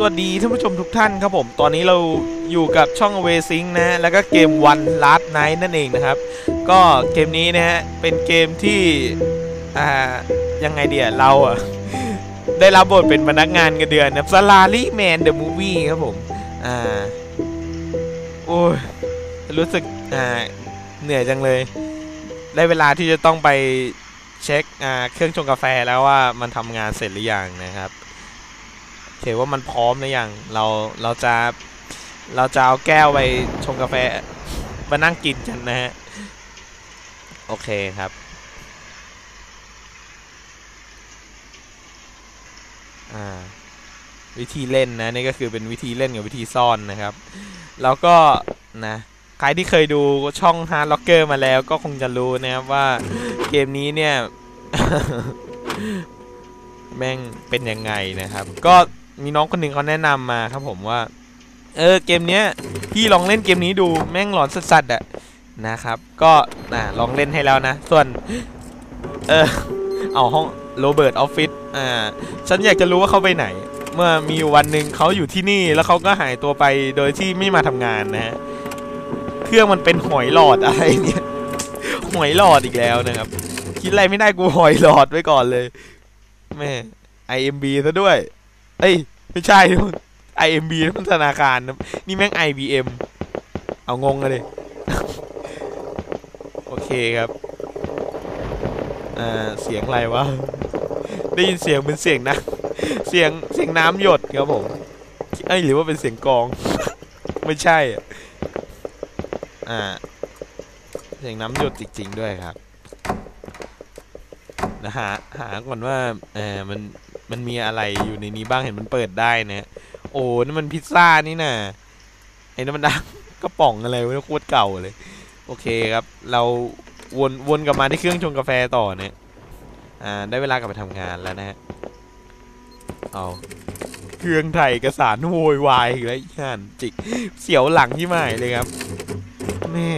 สวัสดีท่านผู้ชมทุกท่านครับผม ตอนนี้เราอยู่กับช่อง a w a y s i n g นะ แล้วก็เกม One Last Night นั่นเองนะครับ ก็เกมนี้นะฮะ เป็นเกมที่ อ่า ยังไงเดียเราอะ ได้รับบทเป็นพนักงานเงินเดือนนะ Salary Man the Movie ครับผม อ่า โอ้ย รู้สึก อ่า เหนื่อยจังเลย ได้เวลาที่จะต้องไปเช็ค อ่า เครื่องชงกาแฟแล้วว่ามันทำงานเสร็จหรือยังนะครับ โอเคว่ามันพร้อมหรือยังเราเราจะเราจะเอาแก้วไปชงกาแฟมานั่งกินกันนะฮะ โอเคครับอ่าวิธีเล่นนะนี่ก็คือเป็นวิธีเล่นกับวิธีซ่อนนะครับ แล้วก็นะใครที่เคยดูช่อง Hard Locker มาแล้วก็คงจะรู้นะครับว่าเกมนี้เนี่ย แม่งเป็นยังไงนะครับ ก็ มีน้องคนหนึ่งเขาแนะนำมาครับผมว่า เออเกมเนี้ยพี่ลองเล่นเกมนี้ดูแม่งหลอนสัสๆอะนะครับ ก็นะลองเล่นให้แล้วนะ ส่วน เออเอาห้องโรเบิร์ตออฟฟิศอ่าฉันอยากจะรู้ว่าเขาไปไหน เมื่อมีวันหนึ่งเขาอยู่ที่นี่แล้วเขาก็หายตัวไปโดยที่ไม่มาทำงานนะฮะเครื่องมันเป็นหอยหลอดอะไรเนี่ยหอยหลอดอีกแล้วนะครับ คิดอะไรไม่ได้กูหอยหลอดไว้ก่อนเลยแม่ IMB ซะด้วย เอ้ย ไม่ใช่ IMB นั่นมันธนาคารนะนี่แม่ง IBM เอางงกันเลย โอเคครับอ่าเสียงอะไรวะ ได้ยินเสียงเป็นเสียงนะ เสียงเสียงน้ำหยดครับผม เอ้ยหรือว่าเป็นเสียงกอง ไม่ใช่ อ่า เสียงน้ำหยดจริง ๆ ด้วยครับ หาหาก่อนว่าเออมันมันมีอะไรอยู่ในนี้บ้างเห็นมันเปิดได้นะโอ้นั่นมันพิซซ่านี่นะไอ้นั่นมันดังกระป๋องอะไรวะโคตรเก่าเลย โอเคครับ เราวนวนกลับมาที่เครื่องชงกาแฟต่อเนี่ยอ่าได้เวลากลับไปทำงานแล้วนะฮะเอาเครื่องไถ่ายเอกสารโวยวายอีกแล้วย่านจิกเสียวหลังที่หมายเลยครับแม่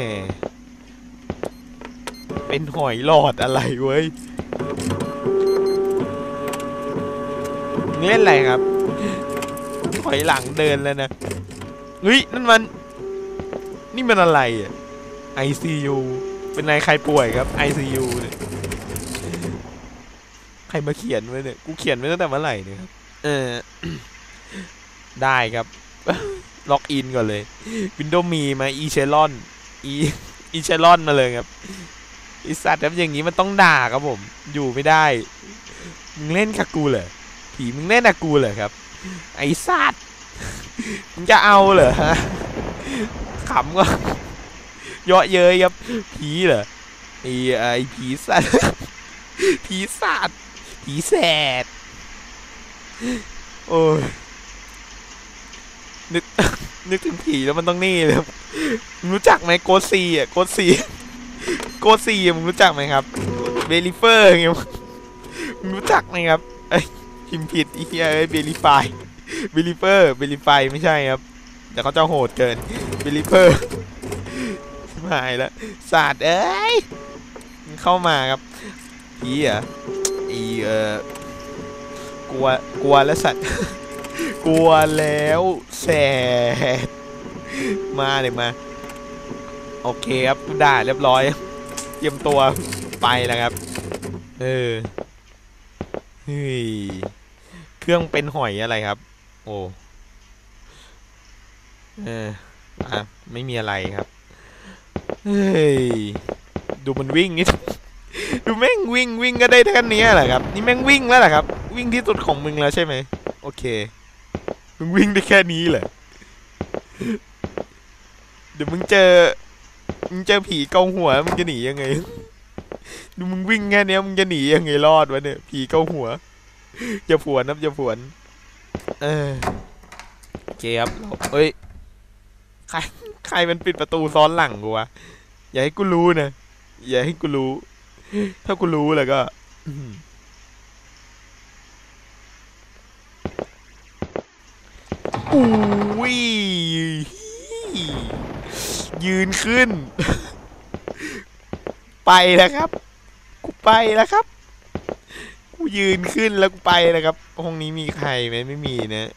เป็นหอยหลอดอะไรเว้ย เล่นอะไรครับ ถอยหลังเดินแล้วนะเฮ้ยนั่นมัน นี่มันอะไรอะ ICU เป็นนายใครป่วยครับ ICU เนี่ยใครมาเขียนไว้เนี่ย กูเขียนไว้ตั้งแต่เมื่อไหร่เนี่ยครับ เออ ได้ครับ ล็อกอินก่อนเลย Windows มีมา e c h e l o n e e c h e l o n มาเลยครับ ไอสัตว์แบบอย่างนี้มันต้องด่าครับผม อยู่ไม่ได้ มึงเล่นกับกูเหรอ ผีมึงเล่นกับกูเหรอครับ ไอสัตว์ มึงจะเอาเหรอฮะขำก็เยาะเย้ยครับ ผีเหรอ ไอไอผีสัตว์ ผีสัตว์ ผีแสดโอ้ยนึกนึกถึงผีแล้วมันต้องนี่เลยรู้จักไหมโกซีอะโกซี โกซีมึงรู้จักไหมครับเบลิเฟอร์ไงมึงรู้จักไหมครับไอพิมพ์ผิดอีเหี้ยเอ้ยเบลิฟายเบลิเฟอร์เบลิฟายไม่ใช่ครับแต่เขาจะโหดเกินเบลิเฟอร์หายแล้วศาสตร์เอ้ยเข้ามาครับผีอะอีเออกลัวกลัวแล้วสัตว์กลัวแล้วแสดมาเลยมา โอเคครับกูด่าเรียบร้อยเตรียมตัวไปแล้วครับ เออเฮ้ยเครื่องเป็นหอยอะไรครับ โอ้เอออะไม่มีอะไรครับเฮ้ยดูมันวิ่งนี่ดูแม่งวิ่งวิ่งก็ได้แค่นี้แหละครับ นี่แม่งวิ่งแล้วแหละครับ วิ่งที่สุดของมึงแล้วใช่ไหมโอเคมึงวิ่งได้แค่นี้แหละเดี๋ยวมึงเจอ มึงเจอผีเกาหัวมึงจะหนียังไงดูมึงวิ่งแค่นี้มึงจะหนียังไงรอดวะเนี่ยผีเกาหัวอย่าผวนนะอย่าผวน เออโอเคครับเราเอ้ยใครใครมันปิดประตูซ้อนหลังกูวะอย่าให้กูรู้นะอย่าให้กูรู้ ถ้ากูรู้แล้วก็อุ้ย ยืนขึ้น ไปแล้วครับ กูไปแล้วครับ กูยืนขึ้นแล้วกูไปแล้วครับ ห้องนี้มีใครไหมไม่มีนะ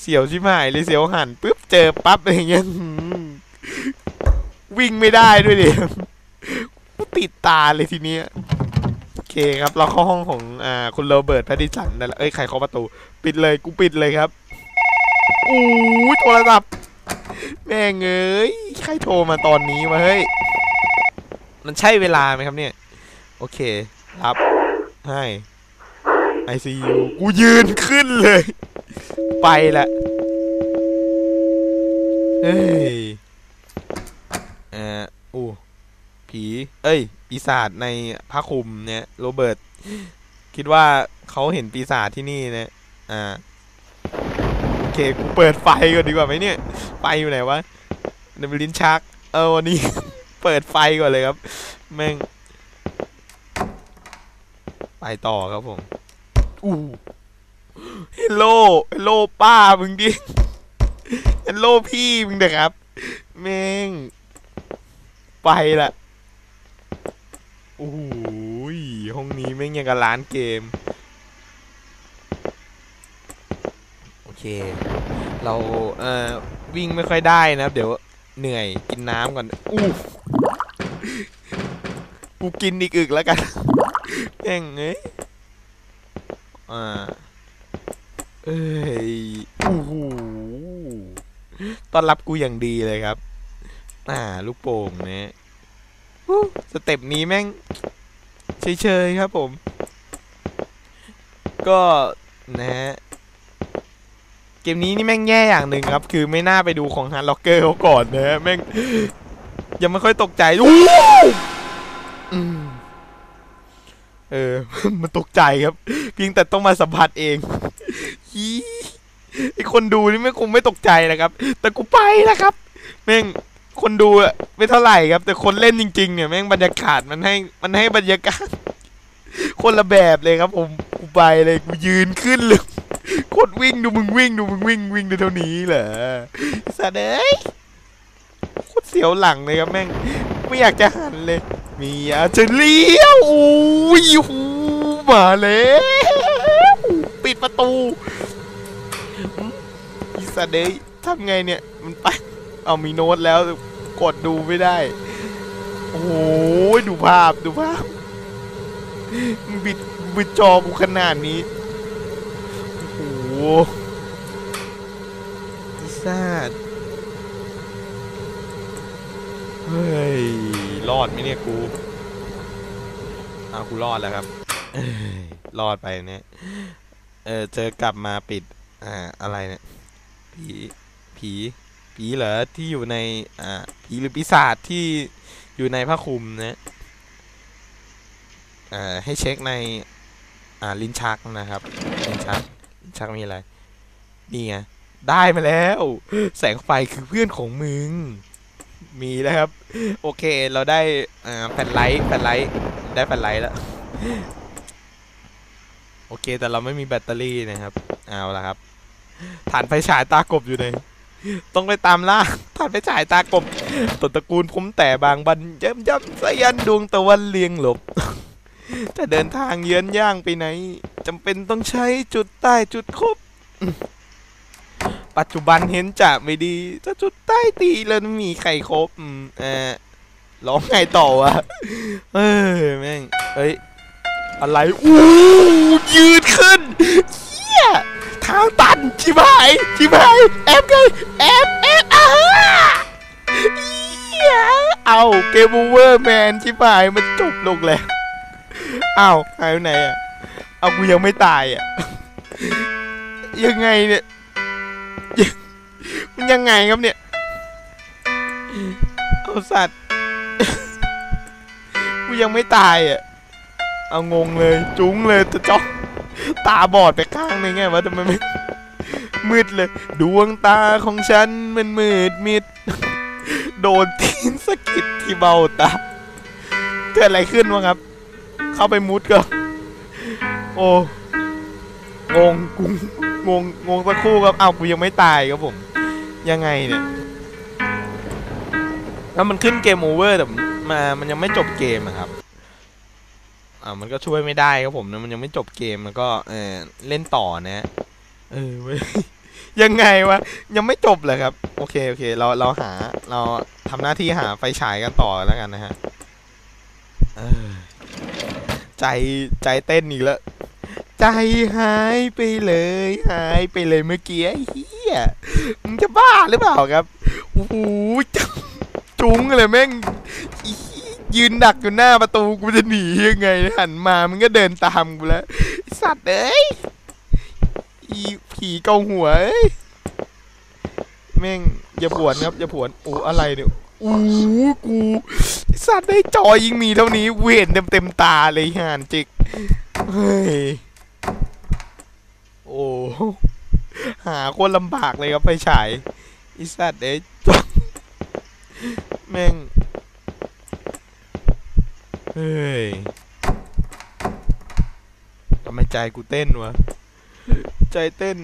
เสียวชิบหายเลยเสียวหันปุ๊บเจอปั๊บอะไรเงี้ยวิ่งไม่ได้ด้วยดิติดตาเลยทีเนี้ยโอเคครับ เราเข้าห้องของอ่าคุณโรเบิร์ตแพตติสันนั่นแหละเอ้ยใครเคาะประตู ปิดเลยกูปิดเลยครับอู้โทรศัพท์ แม่งเอ้ยใครโทรมาตอนนี้วะเฮ้ย มันใช่เวลาไหมครับเนี่ย โอเค รับให้ ICU กูยืนขึ้นเลย ไปละเฮ้ยเอ่ออู้ผี เอ้ย ปีศาจในผ้าคลุมเนี่ย โรเบิร์ต คิดว่าเขาเห็นปีศาจที่นี่นะ อ่า เคกูเปิดไฟก่อนดีกว่าไหมเนี่ย ไฟอยู่ไหนวะเดบิลินชัก เออวันนี้ เปิดไฟก่อนเลยครับ แม่ง ไปต่อครับผม อู้เฮลโลเฮลโลป้ามึงดิเฮลโลพี่มึงเด็กครับ แม่ง ไปละโอ้โหยห้องนี้แม่งยังกับร้านเกม โอ เคเราเอ่อวิ่งไม่ค่อยได้นะครับเดี๋ยวเหนื่อยกินน้ำก่อนอู้กูกินอีกอึกแล้วกันแม่งเอ้ยอ่าเอ้ยโอ้โหต้อนรับกูอย่างดีเลยครับอ่าลูกโป่งเนี่ยสเต็ปนี้แม่งเฉยๆครับผม ก็นะฮะ เกมนี้นี่แม่งแย่อย่างหนึ่งครับ คือไม่น่าไปดูของฮาร์ดล็อกเกอร์เขาก่อนนะแม่งยังไม่ค่อยตกใจอู้อืมเออ มันตกใจครับ เพียงแต่ต้องมาสัมผัสเองฮีไอคนดูนี่ไม่คงไม่ตกใจนะครับ แต่กูไปนะครับ แม่งคนดูอะไม่เท่าไหร่ครับ แต่คนเล่นจริง ๆ เนี่ยแม่งบรรยากาศมันให้มันให้บรรยากาศ คนละแบบเลยครับ ผมกูไปเลยกูยืนขึ้นเลย กดวิ่งดูมึงวิ่งดูมึงวิ่งวิ่งได้เท่านี้เหรอสัตว์เอ้ยโคตรเสียวหลังเลยครับแม่งไม่อยากจะหันเลย มีอาจจะเลี้ยวโอ้ยหูมาแล้วปิดประตูอีสัตว์เอ้ยทำไงเนี่ยมันไปเอามีโน้ตแล้วกดดูไม่ได้ โอ้โหดูภาพดูภาพบิดบิดจอกูขนาดนี้ อ้โหอีสัตว์เฮ้ย รอดไหมเนี่ยกูเอากูรอดแล้วครับเอ้ยรอดไปเนี่ยเออเจอกลับมาปิด อ่า อะไรเนี่ย ผี ผี ผีเหรอ ที่อยู่ใน อ่า ผีหรือปีศาจที่อยู่ในผ้าคลุมนะอ่า ให้เช็คใน อ่า ลิ้นชักนะครับ ลิ้นชัก ชักมีอะไร นี่ไง ได้มาแล้ว แสงไฟคือเพื่อนของมึง มีแล้วครับ โอเค เราได้แผ่นไลท์แผ่นไลท์ได้แผ่นไลท์แล้ว โอเค แต่เราไม่มีแบตเตอรี่นะครับ เอาละครับ ฐานไฟฉายตากบอยู่ในต้องไปตามล่าฐานไฟฉายตากบตนตระกูลผมแต่บางบันย่ำย่ำสยันดวงตะวันเลียงหลบ จะเดินทางเยือนย่างไปไหน จำเป็นต้องใช้จุดใต้จุดคบ ปัจจุบันเห็นจะไม่ดีถ้าจุดใต้ตีแล้วมีใครครบเออร้องไงต่อวะเอ้ยแม่งเอ้ยอะไรอู้ยืดขึ้นเฮียทางตันชิบหายชิบหายแอบไงแอบแอบอ้าเฮียเอาเกมโอเวอร์แมนชิบหายมันจบลงแล้วอ้าวหายไปไหนอะ เอากูยังไม่ตายอะ ยังไงเนี่ย มันยังไงครับเนี่ย เอาสัตว์ กูยังไม่ตายอะ เอางงเลย จุ้งเลยจะจ้องตาบอดไปข้างหนึงไงวะทำไมไม่มืดเลย ดวงตาของฉันมันมืดมิด โดนทีนสะกิดที่เบ้าตา เกิดอะไรขึ้นวะครับ เข้าไปมุดก็ โอ้งงกูงงงงสักครู่ครับเอ้ากูยังไม่ตายครับผม ยังไงเนี่ยแล้วมันขึ้นเกมโอเวอร์แต่มามันยังไม่จบเกมอะครับอ่ามันก็ช่วยไม่ได้ครับผมนะมันยังไม่จบเกมแล้วก็เออเล่นต่อนะเออเว้ยยังไงวะยังไม่จบเลยครับ โอเคโอเค เราเราหาเราทำหน้าที่หาไฟฉายกันต่อแล้วกันนะฮะใจใจเต้นอีกแล้ว ใจหายไปเลย หายไปเลยเมื่อกี้เหี้ยมึงจะบ้าหรือเปล่าครับโอ้โหจุ้งเลยแม่งยืนดักอยู่หน้าประตูกูจะหนียังไงหันมามึงก็เดินตามกูแล้วสัตว์เอ้ยอีผีเกาหัวเอ้ยแม่งอย่าผวนครับอย่าผวนโอ้อะไรเนี่ยโอ้กูสัตว์ได้จอยิงมีเท่านี้เวียนเต็มเต็มตาเลยห่านจิกเฮ้ย โอ้หาคนลำบากเลยครับไฟฉายอิสัตว์เอ้ยแม่ง เฮ้ยทำไมใจกูเต้นวะ ใจเต้น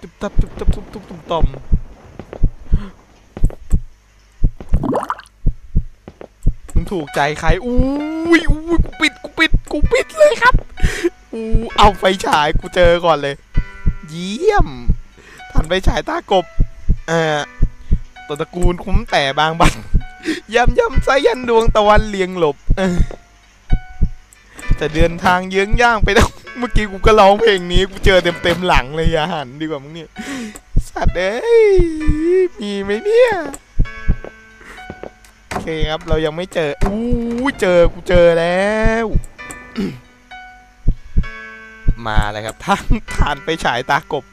ตุบตับตุบตับตุบตุบตุบตอมมึงถูกใจใคร อุ้ยอุ้ยกูปิด กูปิด กูปิด เอาไฟฉายกูเจอก่อนเลย เยี่ยม ทันไฟฉายตากบเอ่อตัวตระกูลคุ้มแต่บางบันย่ำย่ำสายันดวงตะวันเลียงหลบจะเดินทางเยื้องย่างไปแล้วเมื่อกี้กูก็ร้องเพลงนี้กูเจอเต็มเต็มหลังเลยอย่าหันดีกว่ามึงเนี่ยสัตว์เอ้ยมีไหมเนี่ยโอเคครับเรายังไม่เจออู้เจอกูเจอแล้ว มาเลยครับทั้งทานไปฉายตากบ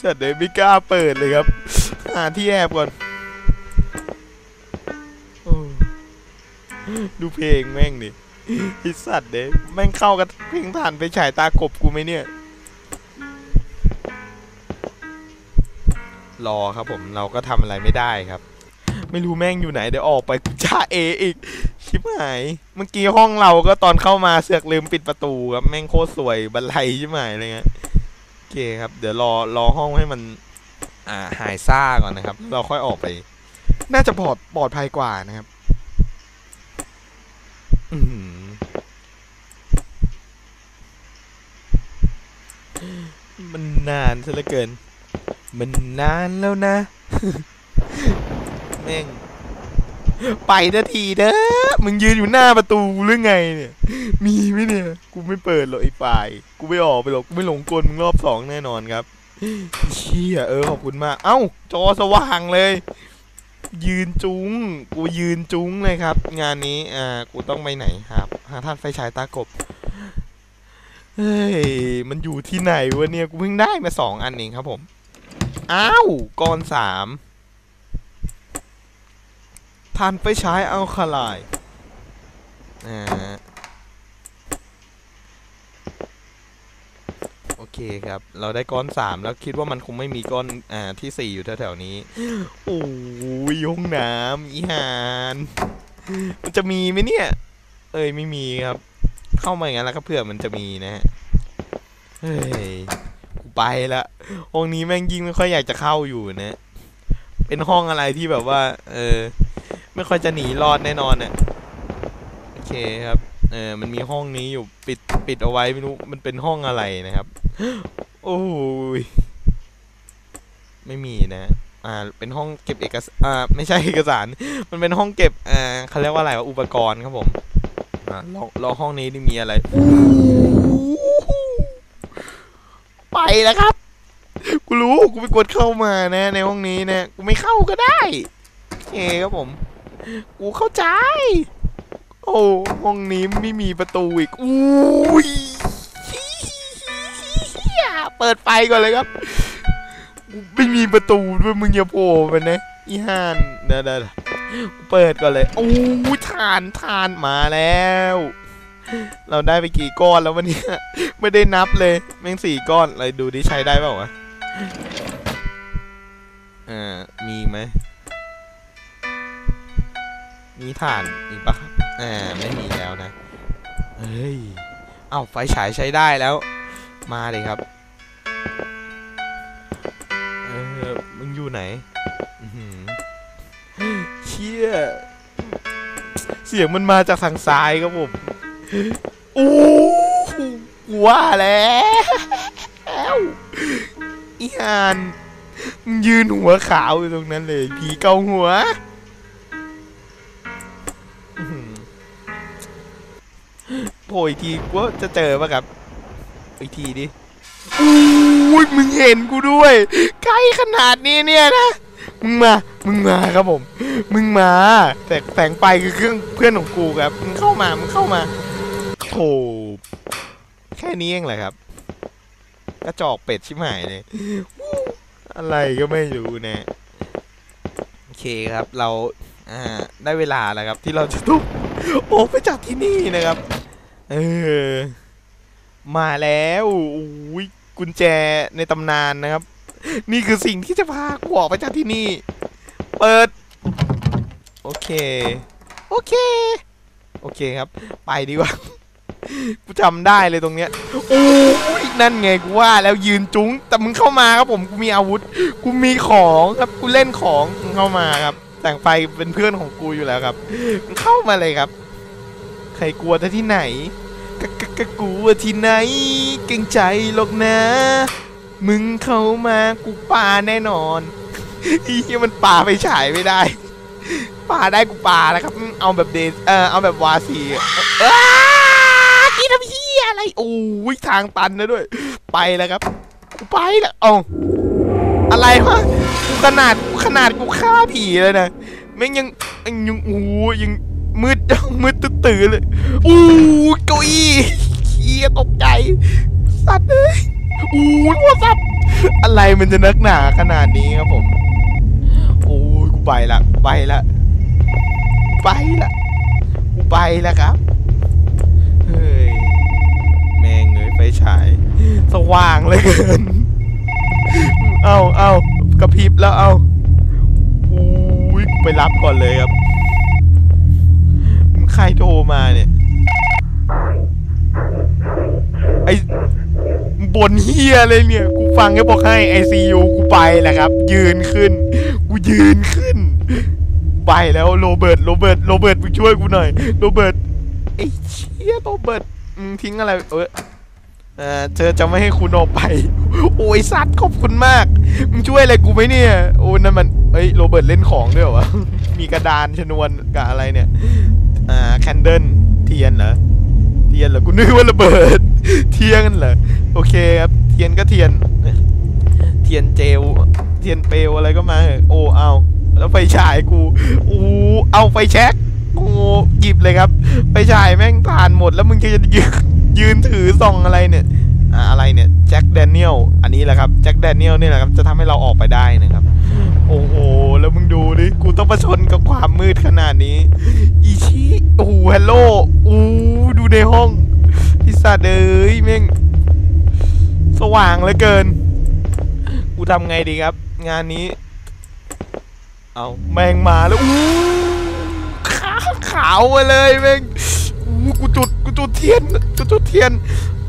สัตว์เลยไม่กล้าเปิดเลยครับ หาที่แอบก่อนอดูเพลงแม่งดิไอสัตว์เด้แม่งเข้ากับเพลงทานไปฉายตากบกูไหมเนี่ย รอครับผมเราก็ทำอะไรไม่ได้ครับ ไม่รู้แม่งอยู่ไหนเดี๋ยวออกไปกูจ้าเออีก ชิบหาย เมื่อกี้ห้องเราก็ตอนเข้ามาเสือกลืมปิดประตูครับแม่งโคตรสวยบันไลชิบหายอะไรเงี้ยโอเคครับ เดี๋ยวรอรอห้องให้มัน อ่าหายซ่าก่อนนะครับ เราค่อยออกไป น่าจะปลอดปลอดภัยกว่านะครับ อืมันนานซะเหลือเกิน มันนานแล้วนะ แม่ง ไปนาทีเด้อ มึงยืนอยู่หน้าประตูหรือไงเนี่ย มีไหมเนี่ย กูไม่เปิดหรอกไอ้ฝ่าย กูไม่ออกไปหรอก กูไม่หลงกลมึงรอบสองแน่นอนครับเชี่ยเออขอบคุณมาก เอ้า จอสว่างเลย ยืนจุ้ง กูยืนจุ้งเลยครับ งานนี้ อ่า กูต้องไปไหนครับ หาท่านไฟฉายตากบ เฮ้ย มันอยู่ที่ไหนวะเนี่ย กูเพิ่งได้มาสองอันเองครับผม อ้าวก้อนสามทานไฟฉายเอาคาไล โอเคครับ เราได้ก้อนสามแล้วคิดว่ามันคงไม่มีก้อนอ่าที่สี่อยู่แถวๆนี้ โอ้ยห้องน้ำอีหานมันจะมีไหมเนี่ย เอ้ยไม่มีครับ เข้ามาอย่างนั้นแล้วก็เผื่อมันจะมีนะฮะเฮ้ยกูไปละห้องนี้แม่งยิ่งไม่ค่อยอยากจะเข้าอยู่นะ เป็นห้องอะไรที่แบบว่า เออ ไม่ค่อยจะหนีรอดแน่นอนเนี่ย เคครับ เออ มันมีห้องนี้อยู่ปิดปิดเอาไว้ไม่รู้ มันเป็นห้องอะไรนะครับ โอ้ย ไม่มีนะ อ่า เป็นห้องเก็บเอกสาร อ่า ไม่ใช่เอกสาร มันเป็นห้องเก็บ อ่าเขาเรียกว่าอะไรวะ อุปกรณ์ครับผม อ่าลองลองห้องนี้นี่มีอะไร ไปแล้วครับ กูรู้ กูไปกดเข้ามานะ ในห้องนี้นะ กูไม่เข้าก็ได้ โอเคครับผม กูเข้าใจ โอ้ห้องนี้ไม่มีประตูอีกอุ้ยเปิดไฟก่อนเลยครับ ไม่มีประตูด้วยมึงอย่าโผล่มานะอีห่านเดี๋ยวเดี๋ยวเดี๋ยวกูเปิดก่อนเลยโอ้ยทานทานมาแล้ว เราได้ไปกี่ก้อนแล้ววันนี้ไม่ได้นับเลยแม่งสี่ก้อนเลยดูดิใช้ได้เปล่าวะอ่ามีไหมมีถ่านมีกปะครับ อ่าไม่มีแล้วนะเฮ้ยเอ้าไฟฉายใช้ได้แล้ว มาเลยครับเออมึงอยู่ไหนเชี่ยเสียงมันมาจากทางซ้ายครับผมโอ้ว่าแล้วห่านยืนหัวขาวอยู่ตรงนั้นเลย ผีเกาหัว โผล่อีกทีว่าจะเจอปะครับ อีกทีดิอุ้ยมึงเห็นกูด้วยใกล้ขนาดนี้เนี่ยนะ มึงมา มึงมาครับผม มึงมา แต่แสงไฟคือเครื่องเพื่อนของกูครับ มึงเข้ามา มึงเข้ามาโถแค่นี้เองเหรอครับ กระจอกเป็ดชิบหายเลย อะไรก็ไม่รู้นะโอเคครับ เรา อ่า ได้เวลาแล้วครับ ที่เราจะต้องออกไปจากที่นี่นะครับ เออ มาแล้วอุ้ยกุญแจในตำนานนะครับ นี่คือสิ่งที่จะพากูออกไปจากที่นี่ เปิด โอเค โอเค โอเคครับ ไปดีกว่า กูจำได้เลยตรงเนี้ยโอ้ยนั่นไงกูว่าแล้วยืนจุ้ง แต่มึงเข้ามาครับผมกูมีอาวุธ กูมีของครับกูเล่นของมึงเข้ามาครับ แต่งไฟเป็นเพื่อนของกูอยู่แล้วครับมึงเข้ามาเลยครับ ใครกลัวแต่ที่ไหน กะกะกะกลัวที่ไหน เก่งใจหรอกนะ มึงเข้ามากูปาแน่นอนอีเหี้ยมันปาไปฉายไม่ได้ ปาได้กูปาแล้วครับ เอาแบบเดเออเอาแบบวาซีกินทำเหี้ยอะไรโอ้ยทางตันนะด้วย ไปแล้วครับ กูไปแล้วเอาอะไรวะกูขนาดกูขนาดกูฆ่าผีเลยนะแม่งยังยังยังโอ้ยยัง มืดจังมืดตื่นเลยอู้เก้าอี้เหี้ยตกใจ สัตว์เอ้ยอู้ยหัวสับอะไรมันจะนักหนาขนาดนี้ครับผม โอ้ยกูไปละไปละไปละกูไปละครับ เฮ้ย แม่งเอ้ยไฟฉาย สว่างเลยเกิน เอาเอากระพริบแล้วเอาอุ้ยไปรับก่อนเลยครับ ใครโทรมาเนี่ย ไอ้บนเฮียเลยเนี่ย กูฟังแค่บอกให้ไอซียูกูไปแหละครับ ยืนขึ้น กูยืนขึ้น ไปแล้วโรเบิร์ตโรเบิร์ตโรเบิร์ตมึงช่วยกูหน่อยโรเบิร์ตไอ้เชี่ยโรเบิร์ตมึงทิ้งอะไรเออเออเธอจะไม่ให้คุณออกไป โอ้ยสัตว์ขอบคุณมาก มึงช่วยอะไรกูไหมเนี่ย โอ้นั่นมันเอ้ยโรเบิร์ตเล่นของด้วยวะ มีกระดานชนวนกับอะไรเนี่ย แคนเดิลเทียนเหรอเทียนเหรอกูนึกว่าระเบิด เทียนเหรอโอเคครับเทียนก็เทียน เทียนเจล เทียนเปลวอะไรก็มาเอโอ้เอาแล้วไฟฉายกูอู้เอาไฟแช็กโอ้หยิบเลยครับ ไฟฉายแม่งผ่านหมดแล้วมึงจะยืนยืนถือส่องอะไรเนี่ยอะไรเนี่ยแจ็คแดเนียลอันนี้แหละครับแจ็คแดเนียลนี่แหละครับจะทำให้เราออกไปได้นะครับ โอ้โห แล้วมึงดูดิ กูต้องประชนกับความมืดขนาดนี้ อีชิโอ้ฮัลโหลอู้ดูในห้องพิซซ่าเอ้ยแม่ง สว่างเหลือเกิน กูทำไงดีครับ งานนี้ เอาแมงมาแล้วอู้ขาวขาวมาเลยแม่งอู้กูจุดกูจุดเทียนกูจุดเทียน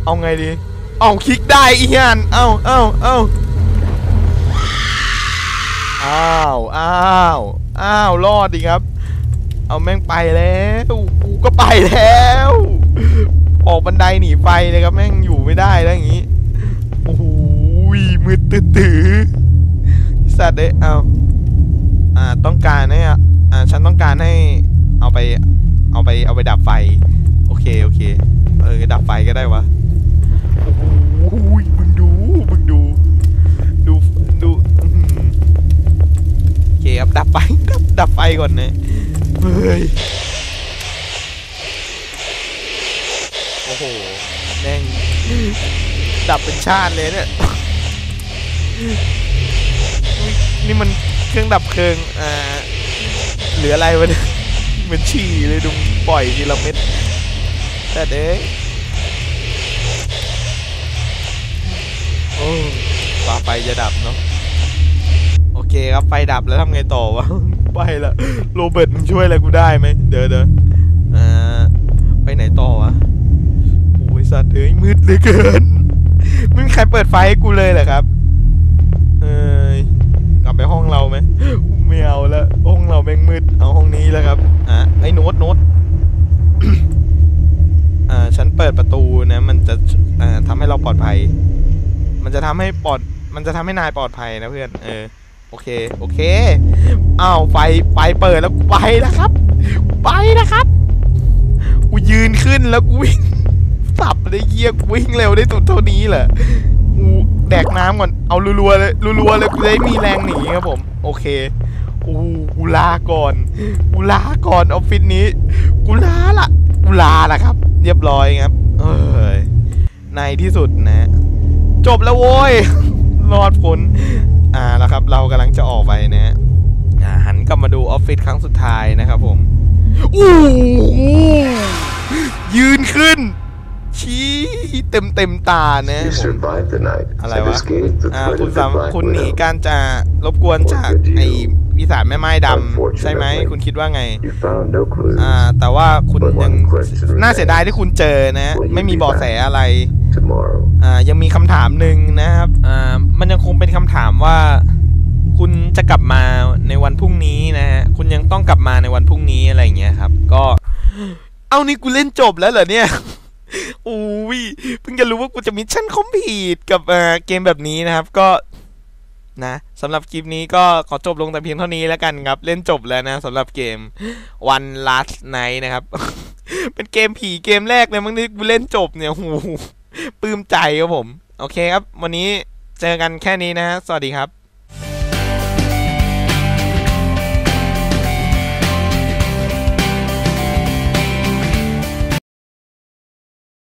เอาไงดี เอาคลิกได้อีหยันเอาเอาเอา อ้าว อ้าว อ้าว รอดดีครับ เอาแม่งไปแล้ว กูก็ไปแล้ว ออกบันไดหนีไฟเลยครับ แม่งอยู่ไม่ได้แล้วอย่างนี้ โอ้โหมืดตื้อสัตว์เอ้เอาอ่า ต้องการให้อ่า ฉันต้องการให้ เอาไป เอาไป เอาไปดับไฟ โอเค โอเค เออ ดับไฟก็ได้วะ ดับดับไฟก่อนนะเฮ้ยโอ้โหแม่งดับเป็นชาติเลยเนี่ยอุ๊ยนี่มันเครื่องดับเพลิงอ่าเหลืออะไรวะเนี่ยเหมือนฉี่เลยดูปล่อยทีละเม็ดแต่เด้ยโอ้กว่าไฟจะดับเนาะโอ เคครับไฟดับแล้วทำไงต่อวะ ไปละโรเบิร์ตมึงช่วยอะไรกูได้ไหมเดี๋ยวเดี๋ยวอ่าไปไหนต่อวะโอ้ยสัตว์เอ้ยมืดเหลือเกินไม่มีใครเปิดไฟให้กูเลยเหรอครับเอ้ยกลับไปห้องเราไหมไม่เอาละห้องเราแม่งมืดเอาห้องนี้แล้วครับอะไอ้โน้ตโน้ตอ่าฉันเปิดประตูนะ มันจะอ่าทำให้เราปลอดภัย มันจะทำให้ปลอดมันจะทำให้นายปลอดภัยนะเพื่อน เออ โอเค โอเคอ้าวไฟไฟเปิดแล้วไปแล้วครับ ไปนะครับ กูยืนขึ้นแล้วกูวิ่งสับได้เยี่ยกวิ่งเร็วได้สุดเท่านี้เหรอกูแดกน้ำก่อน เอารัวๆเลยรัวๆเลยกูได้มีแรงหนีครับผม โอเคอ้กูลาก่อน กูลาก่อนออฟฟิศนี้ กูลาละกูลาละครับ เรียบร้อยครับ เอ้ยในที่สุดนะ จบแล้วโว้ย รอดพ้น อ่าแล้วครับเรากำลังจะออกไปนะอ่าหันกลับมาดูออฟฟิศครั้งสุดท้ายนะครับผมอู้หูยืนขึ้น ชี้เต็มเต็มๆตานะ You ผม survived the night อะไร and วะ escaped the อ่า threat คุณ of สาม the Black คุณหนี Widow. การจะรบกวนจากไอ้วิสารแม่ไม้ดำใช่ไหมคุณคิดว่าไง You found no clues. อ่าแต่ว่าคุณยังน่าเสียดายที่คุณเจอนะ ไม่มีเบาะแสอะไร Tomorrow. อ่ายังมีคำถามหนึ่งนะครับอ่ามันยังคงเป็นคำถามว่า คุณจะกลับมาในวันพรุ่งนี้นะฮะคุณยังต้องกลับมาในวันพรุ่งนี้อะไรอย่างเงี้ยครับ ก็ เอานี่กูเล่นจบแล้วเหรอเนี่ยอุ้ยเพิ่งจะรู้ว่ากูจะมิชชั่นคอมพลีทกับเกมแบบนี้นะครับ ก็นะสำหรับคลิปนี้ก็ขอจบลงแต่เพียงเท่านี้แล้วกันครับ เล่นจบแล้วนะสำหรับเกม One Last Night นะครับ เป็นเกมผีเกมแรกเลยมั้งที่กูเล่นจบเนี่ยโอ้โห ปลื้มใจครับผม โอเคครับ วันนี้เจอกันแค่นี้นะฮะสวัสดีครับ